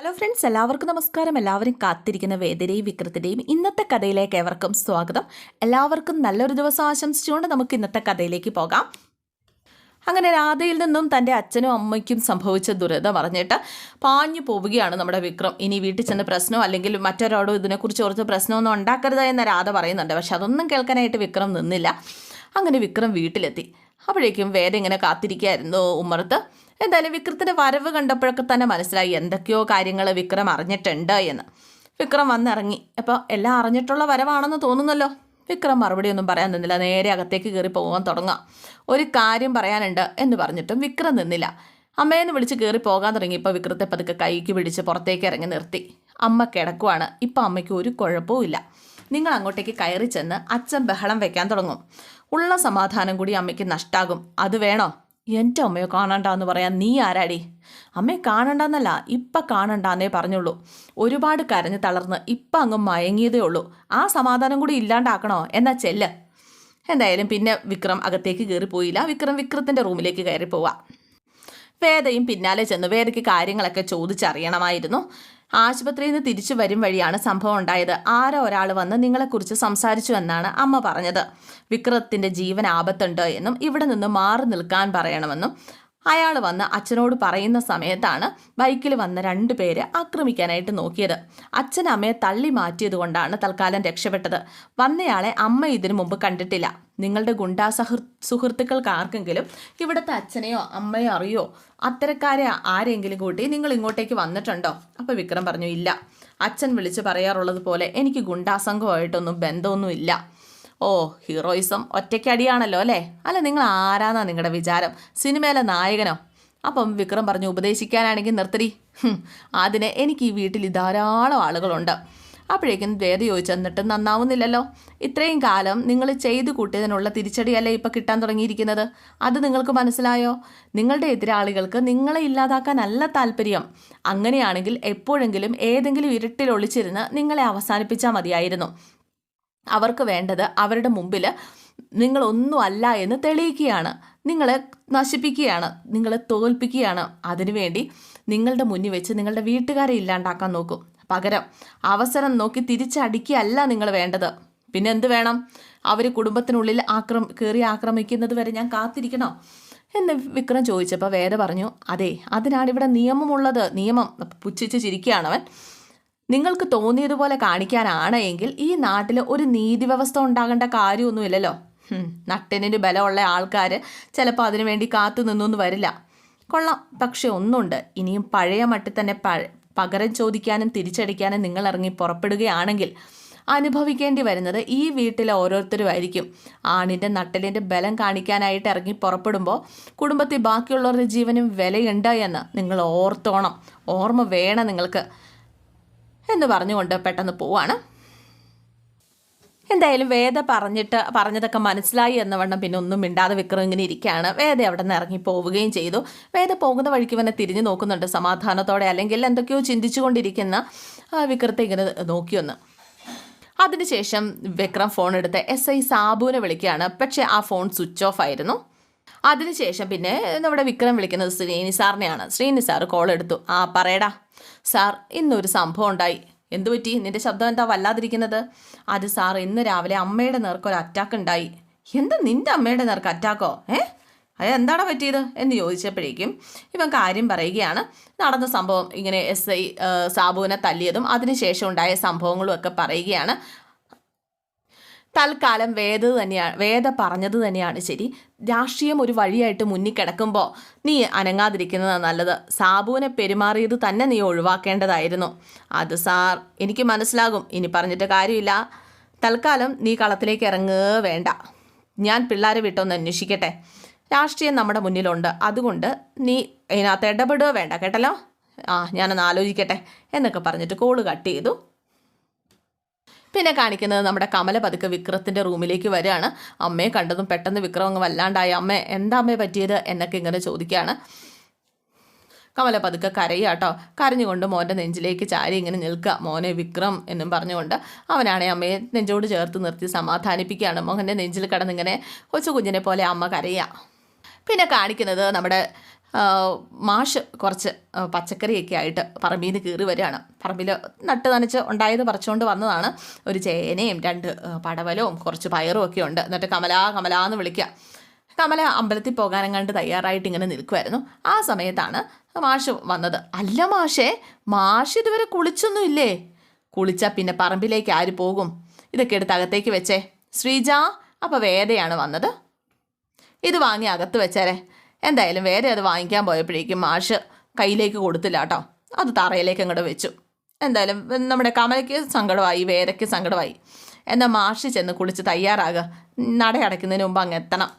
Hello friends എല്ലാവർക്കും നമസ്കാരം. എല്ലാവരും കാത്തിരിക്കുന്ന വേദനയും വിക്രത്തിന്റെയും ഇന്നത്തെ കഥയിലേക്ക് ഏവർക്കും സ്വാഗതം. എല്ലാവർക്കും നല്ലൊരു ദിവസം ആശംസിച്ചുകൊണ്ട് നമുക്ക് ഇന്നത്തെ കഥയിലേക്ക് പോകാം. അങ്ങനെ രാധയിൽ നിന്നും തന്റെ അച്ഛനും അമ്മയ്ക്കും സംഭവിച്ച ദുരിതം അറിഞ്ഞിട്ട് പാഞ്ഞു പോവുകയാണ് നമ്മുടെ വിക്രം. ഇനി വീട്ടിൽ ചെന്ന് പ്രശ്നമോ അല്ലെങ്കിൽ മറ്റൊരാളോ ഇതിനെക്കുറിച്ച് ഓർത്ത് പ്രശ്നമൊന്നും ഉണ്ടാക്കരുത് എന്ന് രാധ പറയുന്നുണ്ട്. പക്ഷെ അതൊന്നും കേൾക്കാനായിട്ട് വിക്രം നിന്നില്ല. അങ്ങനെ വിക്രം വീട്ടിലെത്തി. അപ്പോഴേക്കും വേദ ഇങ്ങനെ കാത്തിരിക്കുകയായിരുന്നു ഉമ്മറത്ത്. എന്തായാലും വിക്രത്തിന്റെ വരവ് കണ്ടപ്പോഴൊക്കെ തന്നെ മനസ്സിലായി എന്തൊക്കെയോ കാര്യങ്ങൾ വിക്രം അറിഞ്ഞിട്ടുണ്ട് എന്ന്. വിക്രം വന്നിറങ്ങി. അപ്പോൾ എല്ലാം അറിഞ്ഞിട്ടുള്ള വരവാണെന്ന് തോന്നുന്നല്ലോ. വിക്രം മറുപടി ഒന്നും പറയാൻ നിന്നില്ല. നേരെ അകത്തേക്ക് കയറി പോകാൻ തുടങ്ങാം ഒരു കാര്യം പറയാനുണ്ട് എന്ന് പറഞ്ഞിട്ടും വിക്രം നിന്നില്ല. അമ്മയെന്ന് വിളിച്ച് കയറി പോകാൻ തുടങ്ങിയപ്പോൾ വിക്രത്തെ പതുക്കെ കൈക്ക് പിടിച്ച് പുറത്തേക്ക് ഇറങ്ങി നിർത്തി. അമ്മ കിടക്കുവാണ്. ഇപ്പം അമ്മയ്ക്ക് ഒരു കുഴപ്പവും ഇല്ല. നിങ്ങൾ അങ്ങോട്ടേക്ക് കയറി ചെന്ന് അച്ഛൻ ബഹളം വെക്കാൻ തുടങ്ങും. ഉള്ള സമാധാനം കൂടി അമ്മയ്ക്ക് നഷ്ടാകും. അത് വേണോ? എന്റെ അമ്മയെ കാണണ്ടാന്ന് പറയാൻ നീ ആരാടി? അമ്മയെ കാണണ്ടെന്നല്ല ഇപ്പം കാണണ്ടെന്നേ പറഞ്ഞുള്ളൂ. ഒരുപാട് കരഞ്ഞ് തളർന്ന് ഇപ്പം അങ്ങ് മയങ്ങിയതേ ഉള്ളൂ. ആ സമാധാനം കൂടി ഇല്ലാണ്ടാക്കണോ? എന്നാ ചെല്ല്. എന്തായാലും പിന്നെ വിക്രം അകത്തേക്ക് കയറിപ്പോയില്ല വിക്രം വിക്രത്തിന്റെ റൂമിലേക്ക് കയറി വേദയും പിന്നാലെ ചെന്ന് വേദയ്ക്ക് കാര്യങ്ങളൊക്കെ ചോദിച്ചറിയണമായിരുന്നു. ആശുപത്രിയിൽ നിന്ന് തിരിച്ചു വരും വഴിയാണ് സംഭവം ഉണ്ടായത്. ആരോ ഒരാൾ വന്ന് നിങ്ങളെക്കുറിച്ച് സംസാരിച്ചു എന്നാണ് അമ്മ പറഞ്ഞത്. വിക്രത്തിന്റെ ജീവൻ ആപത്തുണ്ട് എന്നും ഇവിടെ നിന്ന് മാറി നിൽക്കാൻ പറയണമെന്നും അയാൾ വന്ന് അച്ഛനോട് പറയുന്ന സമയത്താണ് ബൈക്കിൽ വന്ന രണ്ടു പേര് ആക്രമിക്കാനായിട്ട് നോക്കിയത്. അച്ഛൻ അമ്മയെ തള്ളി മാറ്റിയത് കൊണ്ടാണ് തൽക്കാലം രക്ഷപ്പെട്ടത്. വന്നയാളെ അമ്മ ഇതിനു മുമ്പ് കണ്ടിട്ടില്ല. നിങ്ങളുടെ ഗുണ്ടാ സഹൃ സുഹൃത്തുക്കൾക്ക് ആർക്കെങ്കിലും ഇവിടുത്തെ അച്ഛനെയോ അമ്മയോ അറിയോ? അത്തരക്കാരെ ആരെങ്കിലും കൂട്ടി നിങ്ങൾ ഇങ്ങോട്ടേക്ക് വന്നിട്ടുണ്ടോ? അപ്പോൾ വിക്രം പറഞ്ഞു ഇല്ല. അച്ഛൻ വിളിച്ച് പറയാറുള്ളത് പോലെ എനിക്ക് ഗുണ്ടാസംഘമായിട്ടൊന്നും ബന്ധമൊന്നുമില്ല. ഓ ഹീറോയിസം ഒറ്റയ്ക്കടിയാണല്ലോ അല്ലേ? അല്ല നിങ്ങൾ ആരാന്നാ നിങ്ങളുടെ വിചാരം? സിനിമയിലെ നായകനോ? അപ്പം വിക്രം പറഞ്ഞു ഉപദേശിക്കാനാണെങ്കിൽ നിർത്തരി അതിന് എനിക്ക് ഈ വീട്ടിൽ ധാരാളം ആളുകളുണ്ട്. അപ്പോഴേക്കും വേദ ചോദിച്ചു എന്നിട്ട് നന്നാവുന്നില്ലല്ലോ. ഇത്രയും കാലം നിങ്ങൾ ചെയ്തു കൂട്ടിയതിനുള്ള തിരിച്ചടിയല്ലേ ഇപ്പം കിട്ടാൻ തുടങ്ങിയിരിക്കുന്നത്? അത് നിങ്ങൾക്ക് മനസ്സിലായോ? നിങ്ങളുടെ എതിരാളികൾക്ക് നിങ്ങളെ ഇല്ലാതാക്കാനല്ല താല്പര്യം. അങ്ങനെയാണെങ്കിൽ എപ്പോഴെങ്കിലും ഏതെങ്കിലും ഇരുട്ടിൽ ഒളിച്ചിരുന്ന് നിങ്ങളെ അവസാനിപ്പിച്ചാൽ മതിയായിരുന്നു. അവർക്ക് വേണ്ടത് അവരുടെ മുമ്പിൽ നിങ്ങളൊന്നും അല്ല എന്ന് തെളിയിക്കുകയാണ്. നിങ്ങളെ നശിപ്പിക്കുകയാണ്. നിങ്ങളെ തോൽപ്പിക്കുകയാണ്. അതിനുവേണ്ടി നിങ്ങളുടെ മുന്നിൽ വെച്ച് നിങ്ങളുടെ വീട്ടുകാരെ ഇല്ലാണ്ടാക്കാൻ നോക്കും. പകരം അവസരം നോക്കി തിരിച്ചടിക്കുകയല്ല നിങ്ങൾ വേണ്ടത്. പിന്നെ എന്ത് വേണം? അവർ കുടുംബത്തിനുള്ളിൽ ആക്രമ കയറി ആക്രമിക്കുന്നത് വരെ ഞാൻ കാത്തിരിക്കണോ? എന്ന് വിക്രം ചോദിച്ചപ്പോൾ വേദ പറഞ്ഞു അതെ അതിനാണ് ഇവിടെ നിയമമുള്ളത്. നിയമം പുച്ഛിച്ച് ചിരിക്കുകയാണവൻ. നിങ്ങൾക്ക് തോന്നിയതുപോലെ കാണിക്കാനാണ് എങ്കിൽ ഈ നാട്ടിൽ ഒരു നീതി വ്യവസ്ഥ ഉണ്ടാകേണ്ട കാര്യമൊന്നുമില്ലല്ലോ. ഹും, നട്ടിനിന് ബലമുള്ള ആൾക്കാർ ചിലപ്പോൾ അതിനു വേണ്ടി കാത്തു നിന്നൊന്നും വരില്ല. കൊള്ളാം പക്ഷെ ഒന്നുണ്ട്. ഇനിയും പഴയ മട്ടിൽ തന്നെ പകരം ചോദിക്കാനും തിരിച്ചടിക്കാനും നിങ്ങൾ ഇറങ്ങി പുറപ്പെടുകയാണെങ്കിൽ അനുഭവിക്കേണ്ടി വരുന്നത് ഈ വീട്ടിലെ ഓരോരുത്തരുമായിരിക്കും. ആണിന്റെ നട്ടലിന്റെ ബലം കാണിക്കാനായിട്ട് ഇറങ്ങി പുറപ്പെടുമ്പോൾ കുടുംബത്തിൽ ബാക്കിയുള്ളവരുടെ ജീവനും വിലയുണ്ട് എന്ന് നിങ്ങൾ ഓർത്തോണം. ഓർമ്മ വേണം നിങ്ങൾക്ക്. എന്ന് പറഞ്ഞുകൊണ്ട് പെട്ടെന്ന് പോവാണ്. എന്തായാലും വേദ പറഞ്ഞിട്ട് പറഞ്ഞതൊക്കെ മനസ്സിലായി എന്ന വണ്ണം പിന്നെ ഒന്നും മിണ്ടാതെ വിക്രം ഇങ്ങനെ ഇരിക്കുകയാണ്. വേദ അവിടെ നിന്ന് ഇറങ്ങി പോവുകയും ചെയ്തു. വേദ പോകുന്ന വഴിക്ക് ഇവനെ തിരിഞ്ഞു നോക്കുന്നുണ്ട് സമാധാനത്തോടെ. അല്ലെങ്കിൽ എന്തൊക്കെയോ ചിന്തിച്ചുകൊണ്ടിരിക്കുന്ന വിക്രത്തെ ഇങ്ങനെ നോക്കിയൊന്ന് അതിനുശേഷം വിക്രം ഫോൺ എടുത്ത് എസ് ഐ സാബുവിനെ വിളിക്കുകയാണ്. പക്ഷേ ആ ഫോൺ സ്വിച്ച് ഓഫ് ആയിരുന്നു. അതിനുശേഷം പിന്നെ നമ്മുടെ വിക്രം വിളിക്കുന്നത് ശ്രീനി സാറിനെയാണ്. ശ്രീനി സാർ കോൾ എടുത്തു. ആ പറയടാ. സാർ ഇന്നൊരു സംഭവം ഉണ്ടായി. എന്തു പറ്റി? നിന്റെ ശബ്ദം എന്താ വല്ലാതിരിക്കുന്നത്? അത് സാർ ഇന്ന് രാവിലെ അമ്മയുടെ നേർക്ക് ഒരു അറ്റാക്ക് ഉണ്ടായി. എന്താ നിന്റെ അമ്മയുടെ നേർക്ക് അറ്റാക്കോ ഏ? അത് എന്താണ് പറ്റിയത്? എന്ന് ചോദിച്ചപ്പോഴേക്കും ഇവൻ കാര്യം പറയുകയാണ്. നടന്ന സംഭവം ഇങ്ങനെ എസ് ഐ സാബുവിനെ തല്ലിയതും അതിനുശേഷം ഉണ്ടായ സംഭവങ്ങളും ഒക്കെ പറയുകയാണ്. തൽക്കാലം വേദ തന്നെയാണ് വേദ പറഞ്ഞത് തന്നെയാണ് ശരി. രാഷ്ട്രീയം ഒരു വഴിയായിട്ട് മുന്നിൽ കിടക്കുമ്പോൾ നീ അനങ്ങാതിരിക്കുന്നത് നല്ലത്. സാബുവിനെ പെരുമാറിയത് തന്നെ നീ ഒഴിവാക്കേണ്ടതായിരുന്നു. അത് സാർ എനിക്ക് മനസ്സിലാകും. ഇനി പറഞ്ഞിട്ട് കാര്യമില്ല. തൽക്കാലം നീ കളത്തിലേക്ക് ഇറങ്ങുക വേണ്ട. ഞാൻ പിള്ളേരെ വിട്ടൊന്ന് അന്വേഷിക്കട്ടെ. രാഷ്ട്രീയം നമ്മുടെ മുന്നിലുണ്ട്. അതുകൊണ്ട് നീ ഇതിനകത്ത് ഇടപെടുക വേണ്ട കേട്ടല്ലോ? ആ ഞാനൊന്ന് ആലോചിക്കട്ടെ എന്നൊക്കെ പറഞ്ഞിട്ട് കോൾ കട്ട് ചെയ്തു. പിന്നെ കാണിക്കുന്നത് നമ്മുടെ കമല പതുക്കെ വിക്രത്തിന്റെ റൂമിലേക്ക് വരികയാണ്. അമ്മയെ കണ്ടതും പെട്ടെന്ന് വിക്രം അങ്ങ് വല്ലാണ്ടായി. അമ്മ എന്താ അമ്മയെ പറ്റിയത്? എന്നൊക്കെ ഇങ്ങനെ ചോദിക്കുകയാണ്. കമല പതുക്കെ കരയാട്ടോ കരഞ്ഞുകൊണ്ട് മോന്റെ നെഞ്ചിലേക്ക് ചാരി ഇങ്ങനെ നിൽക്കുക. മോനെ വിക്രം എന്നും പറഞ്ഞുകൊണ്ട് അവനാണെ അമ്മയെ നെഞ്ചോട് ചേർത്ത് നിർത്തി സമാധാനിപ്പിക്കുകയാണ്. മോഹന്റെ നെഞ്ചിൽ കിടന്നിങ്ങനെ കൊച്ചു കുഞ്ഞിനെ പോലെ അമ്മ കരയുക. പിന്നെ കാണിക്കുന്നത് നമ്മുടെ മാഷ് കുറച്ച് പച്ചക്കറിയൊക്കെ ആയിട്ട് പറമ്പിൽ നിന്ന് കയറി വരികയാണ്. പറമ്പിൽ നട്ട് നനച്ച് ഉണ്ടായത് പറിച്ചുകൊണ്ട് വന്നതാണ്. ഒരു ചേനയും രണ്ട് പടവലവും കുറച്ച് പയറും ഒക്കെ ഉണ്ട്. എന്നിട്ട് കമലാ കമലാ എന്ന് വിളിക്കുക കമല അമ്പലത്തിൽ പോകാനെങ്ങാണ്ട് തയ്യാറായിട്ട് ഇങ്ങനെ നിൽക്കുമായിരുന്നു ആ സമയത്താണ് മാഷ് വന്നത്. അല്ല മാഷേ മാഷ് ഇതുവരെ കുളിച്ചൊന്നും ഇല്ലേ? കുളിച്ചാൽ പിന്നെ പറമ്പിലേക്ക് ആര് പോകും? ഇതൊക്കെ എടുത്ത് അകത്തേക്ക് വെച്ചേ. ശ്രീജ അപ്പോൾ വേദയാണ് വന്നത്. ഇത് വാങ്ങി അകത്ത് വെച്ചേരെ. എന്തായാലും വേറെ അത് വാങ്ങിക്കാൻ പോയപ്പോഴേക്കും മാഷ് കയ്യിലേക്ക് കൊടുത്തില്ല കേട്ടോ. അത് തറയിലേക്ക് അങ്ങോട്ട് വെച്ചു. എന്തായാലും നമ്മുടെ കമലയ്ക്ക് സങ്കടമായി വേരയ്ക്ക് സങ്കടമായി. എന്നാൽ മാഷ് ചെന്ന് കുളിച്ച് തയ്യാറാകുക. നട അടയ്ക്കുന്നതിന് മുമ്പ് അങ്ങ് എത്തണം.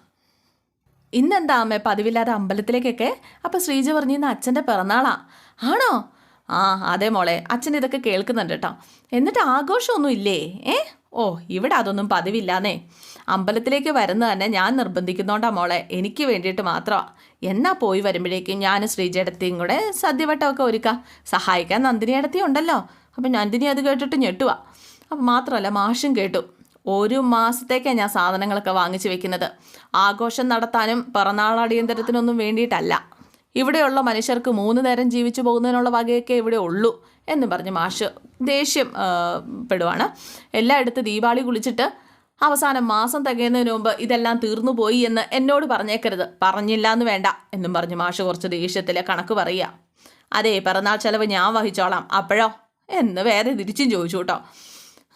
ഇന്നെന്താ അമ്മ പതിവില്ലാതെ അമ്പലത്തിലേക്കൊക്കെ? അപ്പോൾ ശ്രീജ പറഞ്ഞു ഇന്ന് അച്ഛന്റെ പിറന്നാളാ. ആണോ? ആ അതെ മോളെ. അച്ഛൻ ഇതൊക്കെ കേൾക്കുന്നുണ്ട് കേട്ടോ. എന്നിട്ട് ആഘോഷമൊന്നും ഇല്ലേ? ഏ? ഓ ഇവിടെ അതൊന്നും പതിവില്ലാന്നേ. അമ്പലത്തിലേക്ക് വരുന്ന തന്നെ ഞാൻ നിർബന്ധിക്കുന്നോണ്ടാ മോളെ. എനിക്ക് വേണ്ടിയിട്ട് മാത്രമാണ് എന്നാ പോയി വരുമ്പോഴേക്കും ഞാൻ ശ്രീജയടത്തിയും കൂടെ സദ്യവട്ടമൊക്കെ ഒരുക്കാം. സഹായിക്കാൻ നന്ദിനിയടത്തി ഉണ്ടല്ലോ. അപ്പം നന്ദിനി അത് കേട്ടിട്ട് ഞെട്ടുക അപ്പം മാത്രമല്ല മാഷും കേട്ടു. ഒരു മാസത്തേക്കാണ് ഞാൻ സാധനങ്ങളൊക്കെ വാങ്ങിച്ചു വെക്കുന്നത്. ആഘോഷം നടത്താനും പിറന്നാൾ അടിയന്തരത്തിനൊന്നും വേണ്ടിയിട്ടല്ല. ഇവിടെയുള്ള മനുഷ്യർക്ക് മൂന്ന് നേരം ജീവിച്ചു പോകുന്നതിനുള്ള വകയൊക്കെ ഇവിടെ ഉള്ളൂ എന്ന് പറഞ്ഞ് മാഷ് ദേഷ്യം പെടുവാണ്. എല്ലായിടത്ത് ദീപാവലി കുളിച്ചിട്ട് അവസാനം മാസം തികയുന്നതിന് മുമ്പ് ഇതെല്ലാം തീർന്നു പോയി എന്ന് എന്നോട് പറഞ്ഞേക്കരുത്. പറഞ്ഞില്ല എന്ന് വേണ്ട എന്നും പറഞ്ഞ് മാഷ് കുറച്ച് ദേഷ്യത്തിലെ കണക്ക് പറയുക. അതേ പിറന്നാൾ ചെലവ് ഞാൻ വഹിച്ചോളാം. അപ്പോഴോ? എന്ന് വേറെ തിരിച്ചും ചോദിച്ചു കേട്ടോ.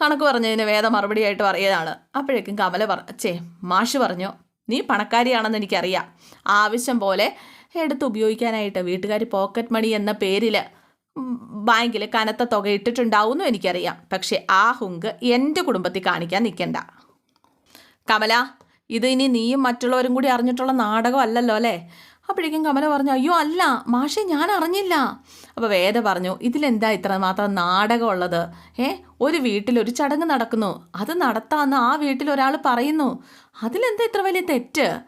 കണക്ക് പറഞ്ഞതിന് വേദ മറുപടിയായിട്ട് പറയതാണ് അപ്പോഴേക്കും കമല പറ ചേ മാഷ് പറഞ്ഞു നീ പണക്കാരിയാണെന്ന് എനിക്കറിയാം. ആവശ്യം പോലെ എടുത്ത് ഉപയോഗിക്കാനായിട്ട് വീട്ടുകാർ പോക്കറ്റ് മണി എന്ന പേരിൽ ബാങ്കിൽ കനത്ത തുക ഇട്ടിട്ടുണ്ടാവുമെന്നും എനിക്കറിയാം. പക്ഷേ ആ ഹുങ്ക് എന്റെ കുടുംബത്തിൽ കാണിക്കാൻ നിൽക്കണ്ട കമല ഇത് ഇനി നീയും മറ്റുള്ളവരും കൂടി അറിഞ്ഞിട്ടുള്ള നാടകമല്ലല്ലോ അല്ലേ? അപ്പോഴേക്കും കമല പറഞ്ഞു അയ്യോ അല്ല മാഷെ ഞാൻ അറിഞ്ഞില്ല. അപ്പോൾ വേദ പറഞ്ഞു ഇതിലെന്താ ഇത്ര മാത്രം നാടകമുള്ളത്? ഏ ഒരു വീട്ടിൽ ഒരു ചടങ്ങ് നടക്കുന്നു. അത് നടത്താമെന്ന് ആ വീട്ടിൽ ഒരാൾ പറയുന്നു. അതിലെന്താ ഇത്ര വലിയ തെറ്റ്?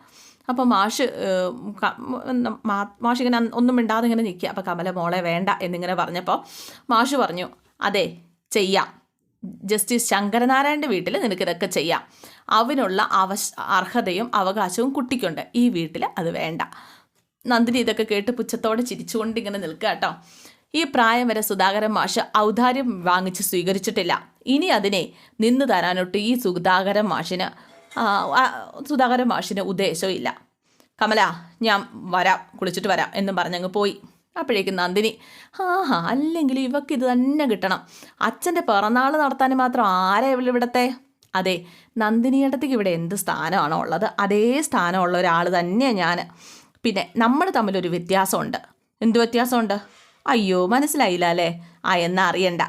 അപ്പോൾ മാഷ് ഏഹ്, ക- ഉം, മാ- മാഷ് ഇങ്ങനെ ഒന്നും മിണ്ടാതെ ഇങ്ങനെ നിൽക്കുക. അപ്പോൾ കമല മോളെ വേണ്ട എന്നിങ്ങനെ പറഞ്ഞപ്പോൾ മാഷ് പറഞ്ഞു അതെ ചെയ്യാം. ജസ്റ്റിസ് ശങ്കരനാരായണന്റെ വീട്ടിൽ നിനക്ക് ഇതൊക്കെ ചെയ്യാം. അവനുള്ള അവശ അർഹതയും അവകാശവും കുട്ടിക്കുണ്ട്. ഈ വീട്ടിൽ അത് വേണ്ട. നന്ദിനി ഇതൊക്കെ കേട്ട് പുച്ഛത്തോടെ ചിരിച്ചുകൊണ്ട് ഇങ്ങനെ നിൽക്കുക കേട്ടോ ഈ പ്രായം വരെ സുധാകരൻ മാഷ് ഔദാര്യം വാങ്ങിച്ച് സ്വീകരിച്ചിട്ടില്ല. ഇനി അതിനെ നിന്ന് തരാനൊട്ട് ഈ സുധാകരൻ മാഷിന് ആ, ആ, സുധാകരൻ മാഷിന് ഉദ്ദേശവും ഇല്ല. കമല ഞാൻ വരാം കുളിച്ചിട്ട് വരാം എന്നും പറഞ്ഞങ്ങ് പോയി. അപ്പോഴേക്കും നന്ദിനി ഹാ അല്ലെങ്കിൽ ഇവക്ക് ഇത് തന്നെ കിട്ടണം. അച്ഛന്റെ പിറന്നാൾ നടത്താൻ മാത്രം ആരാ ഇവിടെ ഇവിടത്തെ അതെ നന്ദിനിയേട്ടത്തേക്ക് ഇവിടെ എന്ത് സ്ഥാനമാണോ ഉള്ളത്? അതേ സ്ഥാനമുള്ള ഒരാൾ തന്നെയാണ് ഞാൻ പിന്നെ നമ്മൾ തമ്മിലൊരു വ്യത്യാസമുണ്ട്. എന്ത് വ്യത്യാസമുണ്ട്? അയ്യോ മനസ്സിലായില്ല അല്ലേ? ആ എന്നാ അറിയണ്ട.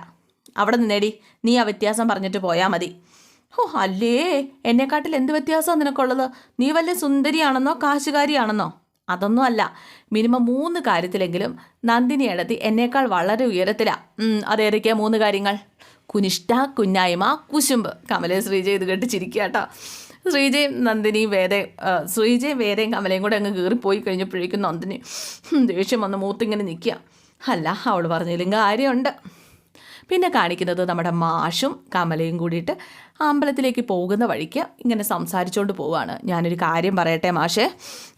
അവിടെ നിന്നേടി. നീ ആ വ്യത്യാസം പറഞ്ഞിട്ട് പോയാൽ മതി. ഓ അല്ലേ? എന്നെക്കാട്ടിൽ എന്ത് വ്യത്യാസമാണ് നിനക്കുള്ളത്? നീ വല്ല സുന്ദരിയാണെന്നോ കാശുകാരിയാണെന്നോ? അതൊന്നും അല്ല. മിനിമം മൂന്ന് കാര്യത്തിലെങ്കിലും നന്ദിനി എടത്തി എന്നേക്കാൾ വളരെ ഉയരത്തിലാണ് അതേതൊക്കെയാണ് അതേതൊക്കെയാ മൂന്ന് കാര്യങ്ങൾ? കുനിഷ്ഠ കുന്നായ്മ കുശുമ്പ്. കമലയും ശ്രീജ ഇത് കേട്ട് ചിരിക്കുക കേട്ടോ. ശ്രീജയും നന്ദിനിയും ആ, ശ്രീജയും വേദയും കമലയും കൂടെ അങ്ങ് കയറിപ്പോയി കഴിഞ്ഞപ്പോഴേക്കും നന്ദിനി ദേഷ്യം വന്ന് മൂത്തിങ്ങനെ നിൽക്കുക. അല്ല അവൾ പറഞ്ഞതിലും കാര്യമുണ്ട്. പിന്നെ കാണിക്കുന്നത് നമ്മുടെ മാഷും കമലയും കൂടിയിട്ട് അമ്പലത്തിലേക്ക് പോകുന്ന വഴിക്ക് ഇങ്ങനെ സംസാരിച്ചുകൊണ്ട് പോവുകയാണ് ഞാനൊരു കാര്യം പറയട്ടെ മാഷേ.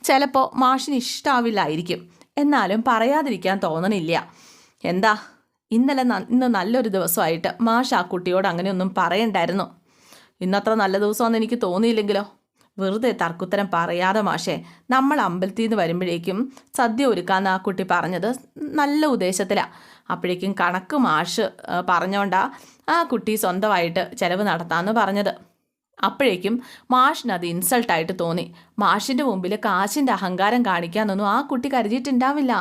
ചിലപ്പോൾ മാഷിന് ഇഷ്ടാവില്ലായിരിക്കും. എന്നാലും പറയാതിരിക്കാൻ തോന്നണില്ല. എന്താ? ഇന്നലെ ഇന്ന് നല്ലൊരു ദിവസമായിട്ട് മാഷ് ആ കുട്ടിയോട് അങ്ങനെയൊന്നും പറയണ്ടായിരുന്നു. ഇന്നത്ര നല്ല ദിവസമാണെന്ന് എനിക്ക് തോന്നിയില്ലെങ്കിലോ? വെറുതെ തർക്കുത്തരം പറയാതെ മാഷേ നമ്മൾ അമ്പലത്തിൽ നിന്ന് വരുമ്പോഴേക്കും സദ്യ ഒരുക്കാന്ന് ആ കുട്ടി പറഞ്ഞത് നല്ല ഉദ്ദേശത്തിലാണ് അപ്പോഴേക്കും കണക്ക് മാഷ് പറഞ്ഞോണ്ടാ ആ കുട്ടി സ്വന്തമായിട്ട് ചിലവ് നടത്താമെന്ന് പറഞ്ഞത്. അപ്പോഴേക്കും മാഷിന് അത് ഇൻസൾട്ടായിട്ട് തോന്നി. മാഷിന്റെ മുമ്പിൽ കാശിന്റെ അഹങ്കാരം കാണിക്കാനൊന്നും ആ കുട്ടി കരുതിയിട്ടുണ്ടാവില്ല.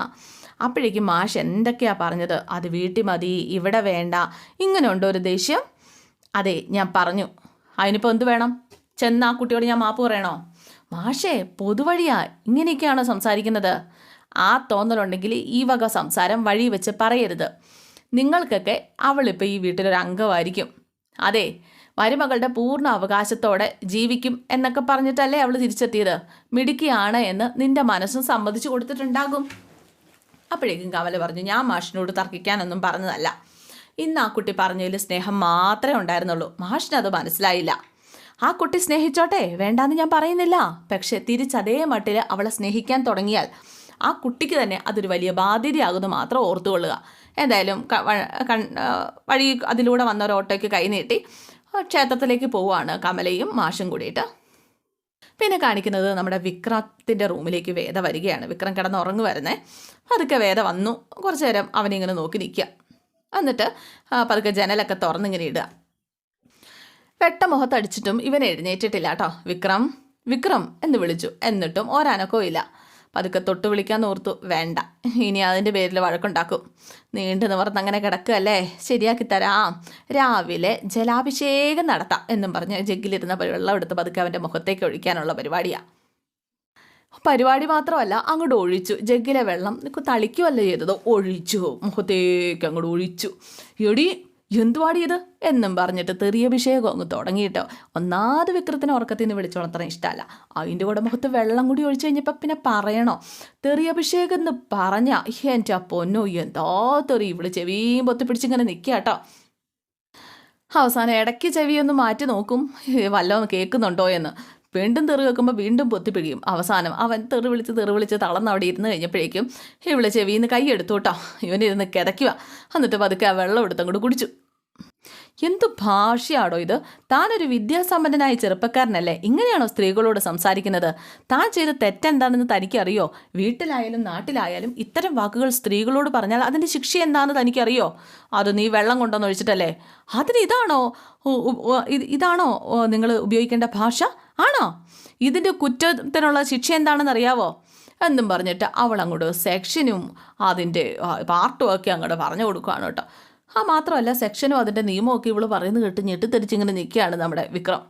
അപ്പോഴേക്കും മാഷ് എന്തൊക്കെയാണ് പറഞ്ഞത്? അത് വീട്ടിൽ മതി ഇവിടെ വേണ്ട. ഇങ്ങനെ ഉണ്ടോ ഒരു ദേഷ്യം? അതെ ഞാൻ പറഞ്ഞു. അതിനിപ്പോൾ എന്ത് വേണം? ചെന്ന് ആ കുട്ടിയോട് ഞാൻ മാപ്പ് പറയണോ? മാഷേ പൊതുവഴിയാ ഇങ്ങനെയൊക്കെയാണോ സംസാരിക്കുന്നത്. ആ തോന്നലുണ്ടെങ്കിൽ ഈ വക സംസാരം വഴി വെച്ച് പറയരുത്. നിങ്ങൾക്കൊക്കെ അവളിപ്പോൾ ഈ വീട്ടിലൊരു അംഗമായിരിക്കും. അതെ മരുമകളുടെ പൂർണ അവകാശത്തോടെ ജീവിക്കും എന്നൊക്കെ പറഞ്ഞിട്ടല്ലേ അവൾ തിരിച്ചെത്തിയത്? മിടുക്കിയാണ് എന്ന് നിന്റെ മനസ്സും സമ്മതിച്ചു കൊടുത്തിട്ടുണ്ടാകും. അപ്പോഴേക്കും കമല പറഞ്ഞു ഞാൻ മാഷിനോട് തർക്കിക്കാനൊന്നും പറഞ്ഞതല്ല. ഇന്ന് ആ കുട്ടി പറഞ്ഞതിൽ സ്നേഹം മാത്രമേ ഉണ്ടായിരുന്നുള്ളൂ. മാഷിനത് മനസ്സിലായില്ല. ആ കുട്ടി സ്നേഹിച്ചോട്ടെ വേണ്ടാന്ന് ഞാൻ പറയുന്നില്ല. പക്ഷേ തിരിച്ചതേ മട്ടിൽ അവളെ സ്നേഹിക്കാൻ തുടങ്ങിയാൽ ആ കുട്ടിക്ക് തന്നെ അതൊരു വലിയ ബാധ്യതയാകുന്നു മാത്രം ഓർത്തുകൊള്ളുക. എന്തായാലും വഴി അതിലൂടെ വന്ന ഒരു ഓട്ടോയ്ക്ക് കൈനീട്ടി ക്ഷേത്രത്തിലേക്ക് പോവുകയാണ് കമലയും മാഷും കൂടിയിട്ട്. പിന്നെ കാണിക്കുന്നത് നമ്മുടെ വിക്രത്തിന്റെ റൂമിലേക്ക് വേദ വരികയാണ്. വിക്രം കിടന്ന് ഉറങ്ങുമായിരുന്നേ പതുക്കെ വേദ വന്നു. കുറച്ച് നേരം അവനിങ്ങനെ നോക്കി നിൽക്കുക. എന്നിട്ട് പതുക്കെ ജനലൊക്കെ തുറന്നിങ്ങനെ ഇടുക. വെട്ട മുഖത്തടിച്ചിട്ടും ഇവൻ എഴുന്നേറ്റിട്ടില്ല കേട്ടോ. വിക്രം വിക്രം എന്ന് വിളിച്ചു. എന്നിട്ടും ഒരനക്കവും ഇല്ല പതുക്കെ തൊട്ട് വിളിക്കാൻ ഓർത്തു. വേണ്ട ഇനി അതിന്റെ പേരിൽ വഴക്കുണ്ടാക്കും. നീണ്ടു നിവർന്ന് അങ്ങനെ കിടക്കുകയല്ലേ? ശരിയാക്കി തരാം. രാവിലെ ജലാഭിഷേകം നടത്താം എന്നും പറഞ്ഞ് ജഗ്ഗിലിരുന്ന വെള്ളം എടുത്ത് പതുക്കെ അവന്റെ മുഖത്തേക്ക് ഒഴിക്കാനുള്ള പരിപാടിയാണ് പരിപാടി മാത്രമല്ല അങ്ങോട്ട് ഒഴിച്ചു. ജഗ്ഗിലെ വെള്ളം തളിക്കുമല്ല ചെയ്തത്? ഒഴിച്ചു. മുഖത്തേക്ക് അങ്ങോട്ട് ഒഴിച്ചു. എടി എന്തുവാടി ഇത്? എന്നും പറഞ്ഞിട്ട് തെറിയ അഭിഷേകം അങ്ങ് തുടങ്ങിയിട്ടോ ഒന്നാമത് വിക്രത്തിന് ഉറക്കത്തിൽ നിന്ന് വിളിച്ചോളത്ര ഇഷ്ടമല്ല. അതിന്റെ കൂടെ മുഖത്ത് വെള്ളം കൂടി ഒഴിച്ചു കഴിഞ്ഞപ്പോൾ പിന്നെ പറയണോ? തെറിയ അഭിഷേകം എന്ന് പറഞ്ഞ എന്റെ ആ പൊന്നോ എന്തോ തെറി ഇവിടെ ചെവിയും പൊത്തിപ്പിടിച്ചിങ്ങനെ നിൽക്കുക കേട്ടോ. അവസാനം ഇടയ്ക്ക് ചെവിയൊന്ന് മാറ്റി നോക്കും. വല്ലതും കേൾക്കുന്നുണ്ടോ എന്ന്. വീണ്ടും തെറി വെക്കുമ്പോൾ വീണ്ടും പൊത്തിപ്പിടിയും അവസാനം അവൻ തെറി വിളിച്ച് തെറി വിളിച്ച് തളർന്ന് അവിടെ ഇരുന്ന് കഴിഞ്ഞപ്പോഴേക്കും ഇവളെ ചെവിയിൽ നിന്ന് കൈ എടുത്തു കേട്ടോ ഇവനിരുന്ന് കിതയ്ക്കുക. എന്നിട്ട് പതുക്കെ ആ വെള്ളം എടുത്തങ്ങോട്ട് കുടിച്ചു. എന്തു ഭാഷയാടോ ഇത്? താനൊരു വിദ്യാസമ്പന്നനായ ചെറുപ്പക്കാരനല്ലേ? ഇങ്ങനെയാണോ സ്ത്രീകളോട് സംസാരിക്കുന്നത്? താൻ ചെയ്ത തെറ്റെന്താണെന്ന് തനിക്കറിയോ? വീട്ടിലായാലും നാട്ടിലായാലും ഇത്തരം വാക്കുകൾ സ്ത്രീകളോട് പറഞ്ഞാൽ അതിന്റെ ശിക്ഷ എന്താണെന്ന് തനിക്കറിയോ? അത് നീ വെള്ളം കൊണ്ടുവന്ന് ഒഴിച്ചിട്ടല്ലേ? അതിന് ഇതാണോ? ഇതാണോ നിങ്ങൾ ഉപയോഗിക്കേണ്ട ഭാഷ? ആണോ? ഇതിന്റെ കുറ്റത്തിനുള്ള ശിക്ഷ എന്താണെന്ന് അറിയാവോ? എന്നും പറഞ്ഞിട്ട് അവളങ്ങോട്ട് സെക്ഷനും അതിന്റെ പാർട്ടും ഒക്കെ അങ്ങോട്ട് പറഞ്ഞു കൊടുക്കുകയാണ് കേട്ടോ. ആ മാത്രമല്ല സെക്ഷനും അതിന്റെ നിയമമൊക്കെ ഇവൾ പറയുന്നത് കേട്ട് ഞെട്ടിത്തെറിച്ചിങ്ങനെ നിൽക്കുകയാണ് നമ്മുടെ വിക്രം.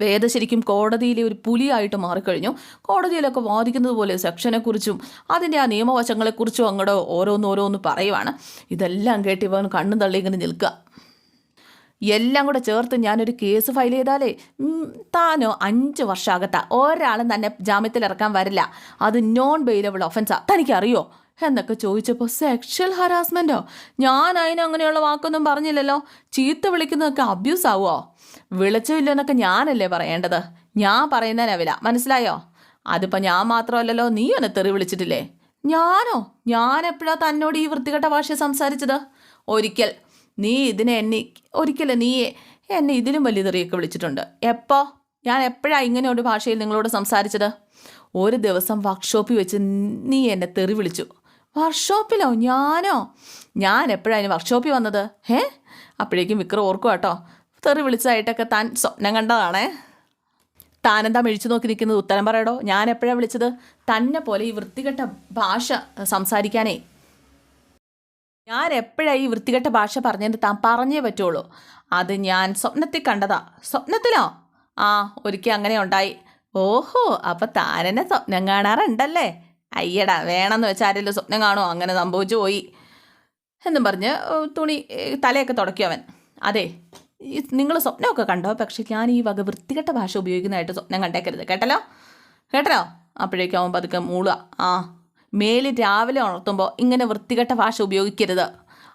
വേദ ശരിക്കും കോടതിയിലെ ഒരു പുലിയായിട്ട് മാറിക്കഴിഞ്ഞു. കോടതിയിലൊക്കെ വാദിക്കുന്നത് പോലെ സെക്ഷനെക്കുറിച്ചും അതിന്റെ ആ നിയമവശങ്ങളെക്കുറിച്ചും അങ്ങോട്ട് ഓരോന്നോരോന്ന് പറയുവാണ്. ഇതെല്ലാം കേട്ട് ഇവൻ കണ്ണും തള്ളി ഇങ്ങനെ നിൽക്കുക. എല്ലാം കൂടെ ചേർത്ത് ഞാനൊരു കേസ് ഫയൽ ചെയ്താലേ താനോ അഞ്ച് വർഷമാകത്ത ഒരാളും തന്നെ ജാമ്യത്തിൽ ഇറക്കാൻ വരില്ല. അത് നോൺ ബെയിലബിൾ ഒഫൻസാ തനിക്കറിയോ? എന്നൊക്കെ ചോദിച്ചപ്പോൾ സെക്ഷൽ ഹറാസ്മെന്റോ ഞാൻ അതിന് അങ്ങനെയുള്ള വാക്കൊന്നും പറഞ്ഞില്ലല്ലോ. ചീത്ത വിളിക്കുന്നതൊക്കെ അബ്യൂസ് ആവുമോ വിളിച്ചില്ല എന്നൊക്കെ ഞാനല്ലേ പറയേണ്ടത്? ഞാൻ പറയുന്നതിനാവില്ല മനസ്സിലായോ? അതിപ്പോൾ ഞാൻ മാത്രമല്ലല്ലോ നീ എന്നെ തെറി വിളിച്ചിട്ടില്ലേ? ഞാനോ? ഞാൻ എപ്പോഴാ തന്നോട് ഈ വൃത്തികെട്ട ഭാഷ സംസാരിച്ചത്? ഒരിക്കൽ നീ ഇതിനെ എന്നെ ഒരിക്കൽ നീ എന്നെ ഇതിലും വലിയ തെറിയൊക്കെ വിളിച്ചിട്ടുണ്ട്. എപ്പോൾ ഞാൻ എപ്പോഴാണ് ഇങ്ങനെ ഒരു ഭാഷയിൽ നിങ്ങളോട് സംസാരിച്ചത്? ഒരു ദിവസം വർക്ക്ഷോപ്പിൽ വെച്ച് നീ എന്നെ തെറി വിളിച്ചു. വർക്ക്ഷോപ്പിലോ? ഞാനോ? ഞാൻ എപ്പോഴാണ് വർക്ക്ഷോപ്പിൽ വന്നത്? ഏ അപ്പോഴേക്കും വിക്രം ഓർക്കും കേട്ടോ. തെറി വിളിച്ചതായിട്ടൊക്കെ താൻ സ്വപ്നം കണ്ടതാണേ. താനെന്താ മിഴിച്ചു നോക്കി നിൽക്കുന്നത്? ഉത്തരം പറയടോ. ഞാൻ എപ്പോഴാണ് വിളിച്ചത്? തന്നെ പോലെ ഈ വൃത്തികെട്ട ഭാഷ സംസാരിക്കാനേ. ഞാൻ എപ്പോഴാണ് ഈ വൃത്തികെട്ട ഭാഷ പറഞ്ഞതിന് താൻ പറഞ്ഞേ പറ്റുള്ളൂ. അത് ഞാൻ സ്വപ്നത്തിൽ കണ്ടതാ. സ്വപ്നത്തിലോ? ആ ഒരിക്കൽ അങ്ങനെ ഉണ്ടായി. ഓഹോ അപ്പം താനെന്നെ സ്വപ്നം കാണാറുണ്ടല്ലേ? അയ്യടാ വേണമെന്ന് വെച്ചാൽ ആരെങ്കിലും സ്വപ്നം കാണോ അങ്ങനെ സംഭവിച്ചു പോയി. എന്നും പറഞ്ഞ് തുണി തലയൊക്കെ തുടക്കി അവൻ. അതെ നിങ്ങൾ സ്വപ്നമൊക്കെ കണ്ടോ? പക്ഷെ ഞാൻ ഈ വക വൃത്തികെട്ട ഭാഷ ഉപയോഗിക്കുന്നതായിട്ട് സ്വപ്നം കണ്ടേക്കരുത്. കേട്ടല്ലോ? കേട്ടല്ലോ? അപ്പോഴേക്കും അവൻ പതുക്കെ മൂളുക. ആ മേലിൽ രാവിലെ ഉണർത്തുമ്പോൾ ഇങ്ങനെ വൃത്തികെട്ട ഭാഷ ഉപയോഗിക്കരുത്.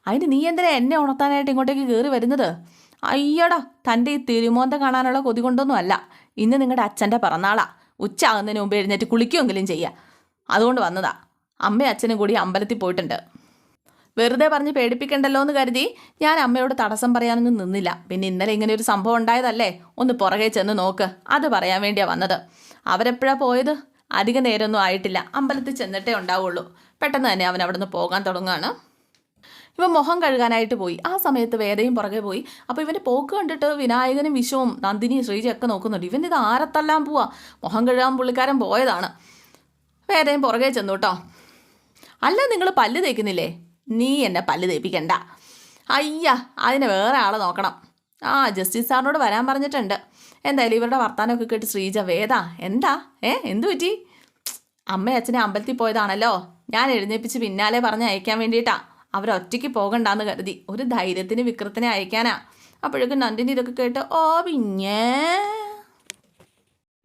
അതിന് നീ എന്തിനാ എന്നെ ഉണർത്താനായിട്ട് ഇങ്ങോട്ടേക്ക് കയറി വരുന്നത്? അയ്യടാ തന്റെ ഈ തിരുമോന്ത കാണാനുള്ള കൊതി കൊണ്ടൊന്നും അല്ല ഇന്ന് നിങ്ങളുടെ അച്ഛന്റെ പിറന്നാളാ. ഉച്ച ആകുന്നതിന് മുമ്പ് എഴുന്നേറ്റ് കുളിക്കുമെങ്കിലും ചെയ്യുക അതുകൊണ്ട് വന്നതാ. അമ്മയും അച്ഛനും കൂടി അമ്പലത്തിൽ പോയിട്ടുണ്ട്. വെറുതെ പറഞ്ഞ് പേടിപ്പിക്കണ്ടല്ലോ എന്ന് കരുതി ഞാൻ അമ്മയോട് തടസ്സം പറയാനൊന്നും നിന്നില്ല. പിന്നെ ഇന്നലെ ഇങ്ങനെ ഒരു സംഭവം ഉണ്ടായതല്ലേ? ഒന്ന് പുറകെ ചെന്ന് നോക്ക്. അത് പറയാൻ വേണ്ടിയാണ് വന്നത്. അവരെപ്പോഴാ പോയത്? അധിക നേരമൊന്നും ആയിട്ടില്ല. അമ്പലത്തിൽ ചെന്നിട്ടേ ഉണ്ടാവുള്ളൂ. പെട്ടെന്ന് തന്നെ അവൻ അവിടെ നിന്ന് പോകാൻ തുടങ്ങുകയാണ്. ഇവൻ മുഖം കഴുകാനായിട്ട് പോയി. ആ സമയത്ത് വേദയും പുറകെ പോയി. അപ്പോൾ ഇവന്റെ പോക്ക് കണ്ടിട്ട് വിനായകനും വിശ്വവും നന്ദിനിയും ശ്രീജയൊക്കെ നോക്കുന്നുണ്ട്. ഇവൻ ഇത് ആരത്തല്ലാൻ പോവാ? മുഖം കഴുകാൻ പുള്ളിക്കാരൻ പോയതാണ്. വേദയും പുറകെ ചെന്നു കേട്ടോ അല്ല നിങ്ങൾ പല്ല് തേക്കുന്നില്ലേ? നീ എന്നെ പല്ല് തേപ്പിക്കണ്ട. അയ്യ അതിനെ വേറെ ആളെ നോക്കണം. ആ ജസ്റ്റിസ് സാറിനോട് വരാൻ പറഞ്ഞിട്ടുണ്ട്. എന്തായാലും ഇവരുടെ വർത്താനമൊക്കെ കേട്ട് ശ്രീജ വേദ എന്താ? ഏ എന്തു പറ്റി? അമ്മ അച്ഛനെ അമ്പലത്തിൽ പോയതാണല്ലോ. ഞാൻ എഴുന്നേപ്പിച്ച് പിന്നാലെ പറഞ്ഞ് അയക്കാൻ വേണ്ടിയിട്ടാ. അവരൊറ്റയ്ക്ക് പോകണ്ടാന്ന് കരുതി. ഒരു ധൈര്യത്തിന് വിക്രത്തിനെ അയക്കാനാ. അപ്പോഴേക്കും നന്ദിനി ഇതൊക്കെ കേട്ട് ഓ പിന്നെ?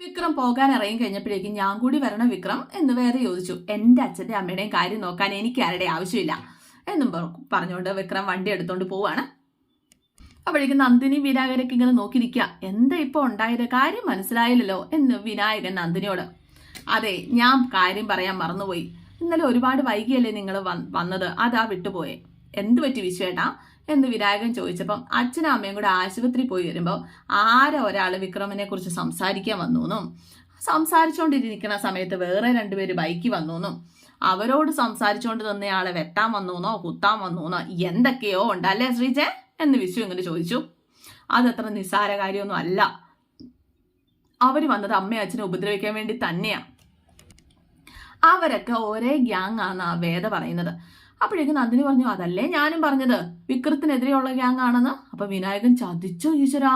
വിക്രം പോകാൻ ഇറങ്ങി കഴിഞ്ഞപ്പോഴേക്കും ഞാൻ കൂടി വരണം വിക്രം എന്ന് വേറെ ചോദിച്ചു. എന്റെ അച്ഛന്റെ അമ്മയുടെയും കാര്യം നോക്കാൻ എനിക്ക് ആരുടെ ആവശ്യമില്ല എന്നും പറഞ്ഞുകൊണ്ട് വിക്രം വണ്ടി എടുത്തോണ്ട് പോവാണ്. അപ്പോഴേക്കും നന്ദിനി വിനായകരൊക്കെ ഇങ്ങനെ നോക്കി നിൽക്കുക. എന്താ ഇപ്പോൾ ഉണ്ടായത്? കാര്യം മനസ്സിലായില്ലല്ലോ എന്ന് വിനായകൻ നന്ദിനിയോട്. അതെ ഞാൻ കാര്യം പറയാൻ മറന്നുപോയി. ഇന്നലെ ഒരുപാട് വൈകിയല്ലേ നിങ്ങൾ വന്നത്? അതാ വിട്ടുപോയെ. എന്ത് പറ്റി വിശ്വേട്ടാ? എന്ന് വിനായകൻ ചോദിച്ചപ്പം അച്ഛനും അമ്മയും കൂടെ ആശുപത്രി പോയി വരുമ്പോൾ ആരോ ഒരാൾ വിക്രമനെ കുറിച്ച് സംസാരിക്കാൻ വന്നു എന്നും സംസാരിച്ചുകൊണ്ടിരിക്കുന്ന സമയത്ത് വേറെ രണ്ടുപേര് ബൈക്ക് വന്നു എന്നും അവരോട് സംസാരിച്ചുകൊണ്ട് തന്നെയാളെ വെട്ടാൻ വന്നൂന്നോ കുത്താൻ വന്നൂന്നോ എന്തൊക്കെയോ ഉണ്ടല്ലേ ശ്രീജെ? എന്ന് വിശു ഇങ്ങനെ ചോദിച്ചു. അതത്ര നിസ്സാര കാര്യമൊന്നും അല്ല. അവർ വന്നത് അമ്മയും അച്ഛനെ ഉപദ്രവിക്കാൻ വേണ്ടി തന്നെയാ. അവരൊക്കെ ഒരേ ഗ്യാങ് ആണെന്നാ വേദ പറയുന്നത്. അപ്പോഴേക്കും നന്ദിനി പറഞ്ഞു അതല്ലേ ഞാനും പറഞ്ഞത്? വിക്രത്തിനെതിരെയുള്ള ഗ്യാങ് ആണെന്ന്? അപ്പൊ വിനായകൻ ചതിച്ചോ ഈശ്വരാ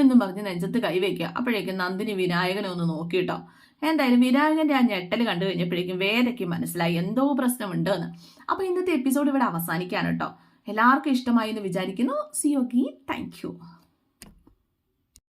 എന്നും പറഞ്ഞ് നെഞ്ചത്ത് കൈവയ്ക്കുക അപ്പോഴേക്കും നന്ദിനി വിനായകനെ ഒന്ന് നോക്കിയിട്ടോ. എന്തായാലും വിനായകന്റെ ആ ഞെട്ടൽ കണ്ടു കഴിഞ്ഞപ്പോഴേക്കും വേദയ്ക്ക് മനസ്സിലായി എന്തോ പ്രശ്നമുണ്ട് എന്ന് അപ്പൊ ഇന്നത്തെ എപ്പിസോഡ് ഇവിടെ അവസാനിക്കാണ് കേട്ടോ. എല്ലാവർക്കും ഇഷ്ടമായി എന്ന് വിചാരിക്കുന്നു. C സിയോഗി thank